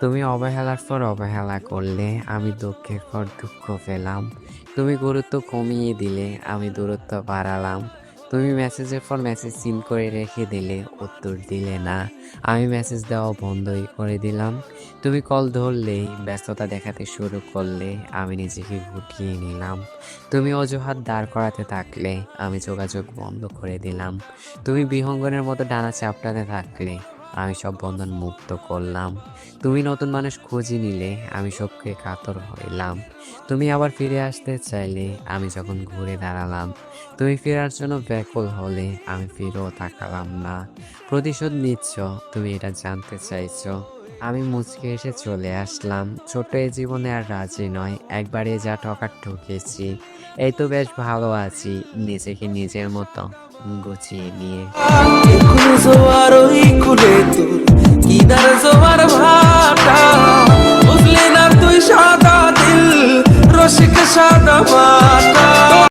তুমি অবহেলার পর অবহেলা করলে আমি দুঃখের পর দুঃখ পেলাম। তুমি গুরুত্ব কমিয়ে দিলে, আমি দূরত্ব বাড়ালাম। তুমি মেসেজের পর মেসেজ সিন করে রেখে দিলে, উত্তর দিলে না। আমি মেসেজ দেওয়া বন্ধই করে দিলাম। তুমি কল ধরলেই ব্যস্ততা দেখাতে শুরু করলে, আমি নিজেকে গুটিয়ে নিলাম। তুমি অজুহাত দাঁড় করাতে থাকলে, আমি যোগাযোগ বন্ধ করে দিলাম। তুমি বিহঙ্গনের মতো ডানা চাপটাতে থাকলে আমি সব বন্ধন মুক্ত করলাম। তুমি নতুন মানুষ খুঁজে নিলে আমি সবকে কাতর হইলাম। তুমি আবার ফিরে আসতে চাইলে আমি যখন ঘুরে দাঁড়ালাম, তুমি ফেরার জন্য ব্যাকুল হলে আমি ফিরেও তাকালাম না। প্রতিশোধ নিচ্ছ, তুমি এটা জানতে চাইছো। আমি মুচকে এসে চলে আসলাম। ছোট এই জীবনে আর রাজি নয়। একবারে যা ঠকার ঠকেছি। এই তো বেশ ভালো আছি, নিজেকে নিজের মতো গুছিয়ে নিয়ে। সাদা পাতা।